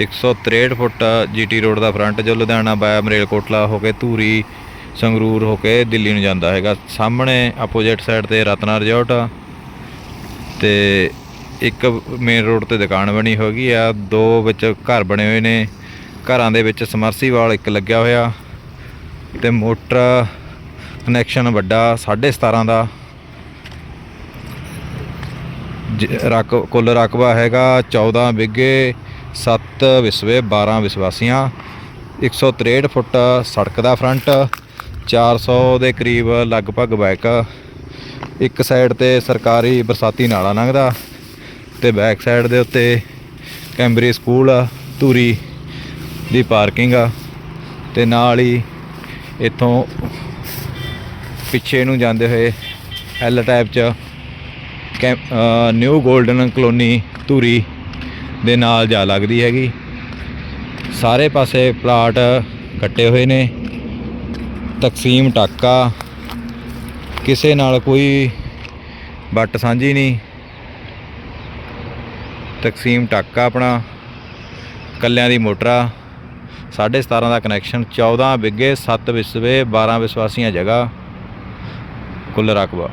163 foot GT road ਦਾ front, ਜੋ Ludhiana via Malerkotla ਹੋ ਕੇ ਧੂਰੀ, ਸੰਗਰੂਰ ਹੋ ਕੇ ਦਿੱਲੀ ਨੂੰ ਜਾਂਦਾ ਹੈਗਾ। ਸਾਹਮਣੇ ਆਪੋਜ਼ਿਟ ਸਾਈਡ ਤੇ ਰਤਨਾ ਰਿਜ਼ੋਰਟ ਆ ਤੇ ਇੱਕ ਮੇਨ ਰੋਡ ਤੇ ਦੁਕਾਨ ਬਣੀ ਹੋਗੀ ਆ। ਦੋ ਵਿੱਚ ਘਰ ਬਣੇ ਹੋਏ ਨੇ। ਘਰਾਂ ਦੇ ਵਿੱਚ ਸਮਰਸੀਵਾਲ ਇੱਕ ਲੱਗਿਆ ਹੋਇਆ ਤੇ ਮੋਟਰ ਕਨੈਕਸ਼ਨ ਵੱਡਾ 17.5 ਦਾ। ਜ- ਰਕ ਕੁੱਲ ਰਕਬਾ ਹੈਗਾ 14 ਬਿੱਗੇ। 7 ਵਿਸਵੇ 12 ਵਿਸਵਾਸੀਆਂ 163 ਫੁੱਟ ਸੜਕ ਦਾ ਫਰੰਟ 400 ਦੇ ਕਰੀਬ ਲਗਭਗ ਬੈਕ, ਇੱਕ ਸਾਈਡ ਤੇ ਸਰਕਾਰੀ ਬਰਸਾਤੀ ਨਾਲਾ ਲੰਘਦਾ ਤੇ ਬੈਕ ਸਾਈਡ ਦੇ ਉੱਤੇ ਕੈਂਬਰੀ ਸਕੂਲ ਆ ਧੂਰੀ ਦੀ ਪਾਰਕਿੰਗ ਆ ਤੇ ਨਾਲ ਹੀ ਇੱਥੋਂ ਪਿੱਛੇ ਨੂੰ ਜਾਂਦੇ ਹੋਏ ਐਲ ਟਾਈਪ ਚ ਕੈਂ- ਨਿਊ 골ਡਨ ਕਲੋਨੀ ਧੂਰੀ ਦੇ ਨਾਲ ਜਾ ਲੱਗਦੀ ਹੈਗੀ। ਸਾਰੇ ਪਾਸੇ ਪਲਾਟ ਕੱਟੇ ਹੋਏ ਨੇ। ਤਕਸੀਮ ਟਾਕਾ। ਕਿਸੇ ਨਾਲ ਕੋਈ ਵੱਟ ਸਾਂਝੀ ਨਹੀਂ। ਤਕਸੀਮ ਟਾਕਾ ਆਪਣਾ। ਕੱਲਿਆਂ ਦੀ ਮੋਟਰ। ਆ 17.5 ਦਾ ਕਨੈਕਸ਼ਨ 14 ਬਿੱਗੇ 7 ਵਿਸਵੇ 12 ਵਿਸਵਾਸੀਆਂ ਜਗ੍ਹਾ। ਕੁੱਲ ਰਕਬਾ।